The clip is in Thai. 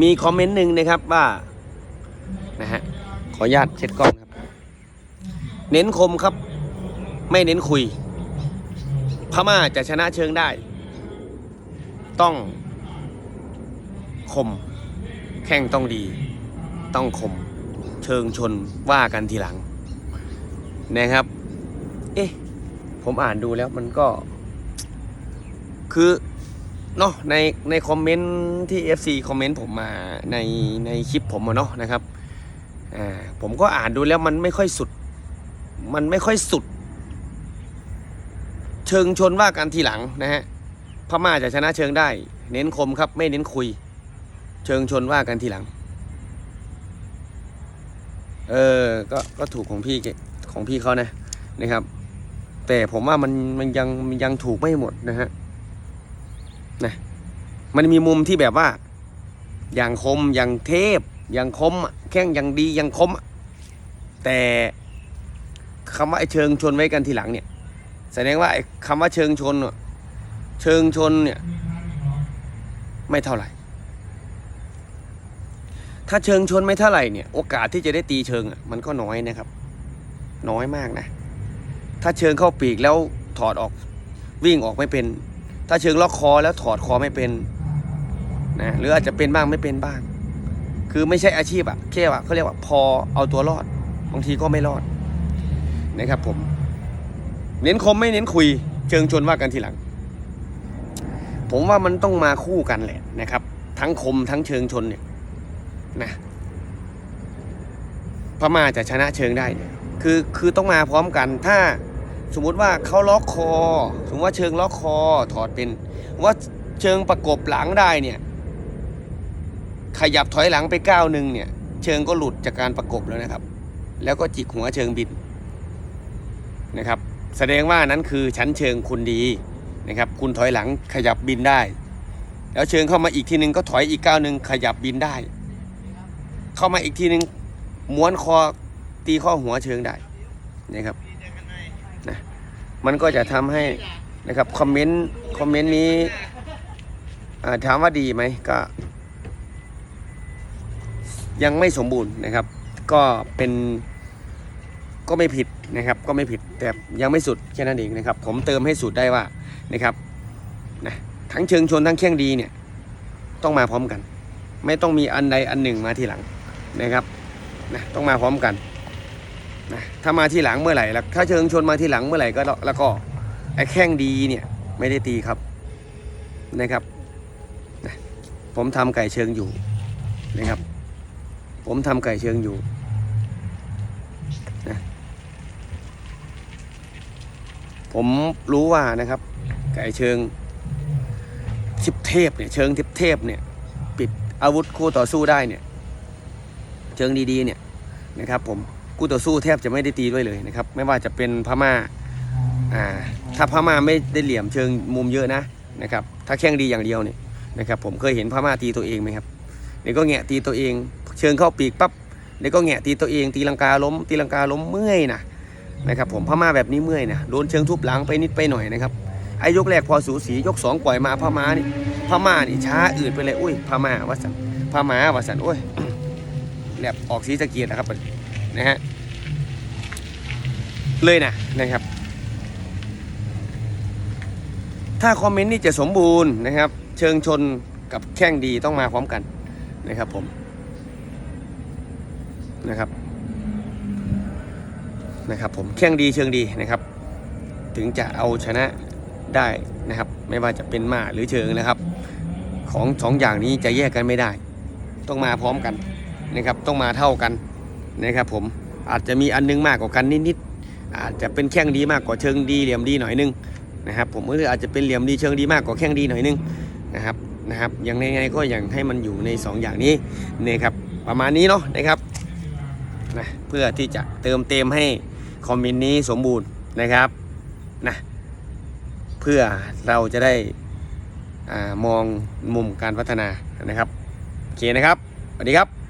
มีคอมเมนต์หนึ่งนะครับว่านะฮะขออนุญาตเช็ดกล้องครับ เน้นคมครับ ไม่เน้นคุย พม่าจะชนะเชิงได้ ต้องคม แข้งต้องดี ต้องคม เชิงชนว่ากันทีหลัง นะครับ เอ๊ะ ผมอ่านดูแล้วมันก็ คือ เนาะในในคอมเมนต์ที่ FC คอมเมนต์ผมมาในในคลิปผมอะเนาะนะครับอ่าผมก็อ่านดูแล้วมันไม่ค่อยสุด มันไม่ค่อยสุด เชิงชนว่ากันทีหลังนะฮะพม่าจะชนะเชิงได้ เน้นคมครับ ไม่เน้นคุย เชิงชนว่ากันทีหลัง เออก็ก็ถูกของพี่ของพี่เขานะนะครับ แต่ผมว่ามันมันยังมันยังถูกไม่หมดนะฮะ นะมันมีมุมที่แบบว่า อย่างคมอย่างเทพ อย่างคมแข้งอย่างดีอย่างคม แต่คำว่าไอ้เชิงชนไว้กันทีหลังเนี่ย แสดงว่าไอ้คำว่าเชิงชน เชิงชนเนี่ย ไม่เท่าไหร่ ถ้าเชิงชนไม่เท่าไหร่เนี่ย โอกาสที่จะได้ตีเชิงอะมันก็น้อยนะครับ น้อยมากนะ ถ้าเชิงเข้าปีกแล้วถอดออกวิ่งออกไม่เป็น ถ้าเชิงล็อกคอแล้วถอดคอไม่เป็นนะหรืออาจจะเป็นบ้างไม่เป็นบ้าง คือไม่ใช่อาชีพอะแค่ว่าเขาเรียกว่าพอเอาตัวรอด บางทีก็ไม่รอดนะครับผม เน้นคมไม่เน้นคุย เชิงชนว่ากันทีหลัง ผมว่ามันต้องมาคู่กันแหละนะครับ ทั้งคมทั้งเชิงชนเนี่ยนะพม่าจะชนะเชิงได้เนี่ยคือคือต้องมาพร้อมกันถ้า สมมุติว่าเขาล็อกคอ สมมติว่าเชิงล็อกคอถอดเป็น ว่าเชิงประกบหลังได้เนี่ย ขยับถอยหลังไปก้าวหนึ่งเนี่ย เชิงก็หลุดจากการประกบแล้วนะครับ แล้วก็จิกหัวเชิงบินนะครับ แสดงว่านั้นคือชั้นเชิงคุณดีนะครับ คุณถอยหลังขยับบินได้ แล้วเชิงเข้ามาอีกทีนึงก็ถอยอีกก้าวหนึ่งขยับบินได้ เข้ามาอีกทีนึงม้วนคอตีข้อหัวเชิงได้นะครับ นะมันก็จะทำให้นะครับคอมเมนต์คอมเมนต์นี้ถามว่าดีไหมก็ ยังไม่สมบูรณ์นะครับ ก็เป็นก็ไม่ผิดนะครับ ก็ไม่ผิดแต่ยังไม่สุดแค่นั้นเองนะครับ ผมเติมให้สุดได้ว่านะครับนะทั้งเชิงชนทั้งแข้งดีเนี่ยต้องมาพร้อมกัน ไม่ต้องมีอันใดอันหนึ่งมาทีหลังนะครับนะต้องมาพร้อมกัน นะถ้ามาที่หลังเมื่อไหร่แล้วถ้าเชิงชนมาที่หลังเมื่อไหร่ก็แล้วก็ไอ้แข้งดีเนี่ยไม่ได้ตีครับนะครับนะผมทำไก่เชิงอยู่นะครับ ผมทำไก่เชิงอยู่นะผมรู้ว่านะครับ ไก่เชิงทิพเทพเนี่ยเชิงทิพเทพเนี่ยปิดอาวุธคู่ต่อสู้ได้เนี่ย เชิงดีๆเนี่ยนะครับผม คู่ต่อสู้แทบจะไม่ได้ตีด้วยเลยนะครับ ไม่ว่าจะเป็นพม่าอ่าถ้าพม่าไม่ได้เหลี่ยมเชิงมุมเยอะนะนะครับถ้าแข้งดีอย่างเดียวเนี่ยนะครับผมเคยเห็นพม่าตีตัวเองไหมครับเดี๋ยก็แงะตีตัวเอง เชิงเข้าปีกปั๊บเดี๋ยก็แงะตีตัวเองตีลังกาล้ม ตีลังกาล้มเมื่อยนะนะครับผมพม่าแบบนี้เมื่อยนะโดนเชิงทุบหลังไปนิดไปหน่อยนะครับไอ้ยกแรกพอสูสียกสองปล่อยมาพม่านี่พม่านี่ช้าอืดไปเลยอุ้ยพม่าวะสันพม่าวะสันโอ้ยแหลบออกสีสะเกียดนะครับ นะฮะเลยนะนะครับ ถ้าคอมเมนต์นี่จะสมบูรณ์นะครับ เชิงชนกับแข้งดีต้องมาพร้อมกันนะครับผมนะครับนะครับผมแข้งดีเชิงดีนะครับ ถึงจะเอาชนะได้นะครับ ไม่ว่าจะเป็นมาหรือเชิงนะครับ ของสองอย่างนี้จะแยกกันไม่ได้ ต้องมาพร้อมกันนะครับ ต้องมาเท่ากัน นะครับผมอาจจะมีอันนึงมากกว่ากันนิดๆอาจจะเป็นแข้งดีมากกว่าเชิงดีเหลี่ยมดีหน่อยนึงนะครับผมก็ออาจจะเป็นเหลี่ยมดีเชิงดีมากกว่าแข้งดีหน่อยนึงนะครับนะครับอย่างไงก็อย่างให้มันอยู่ใน 2 อย่างนี้นะครับประมาณนี้เนาะนะครับนะเพื่อที่จะเติมเต็มให้คอมเมนต์นี้สมบูรณ์นะครับนะเพื่อเราจะได้อามองมุมการพัฒนานะครับโอเคนะครับสวัสดีครับ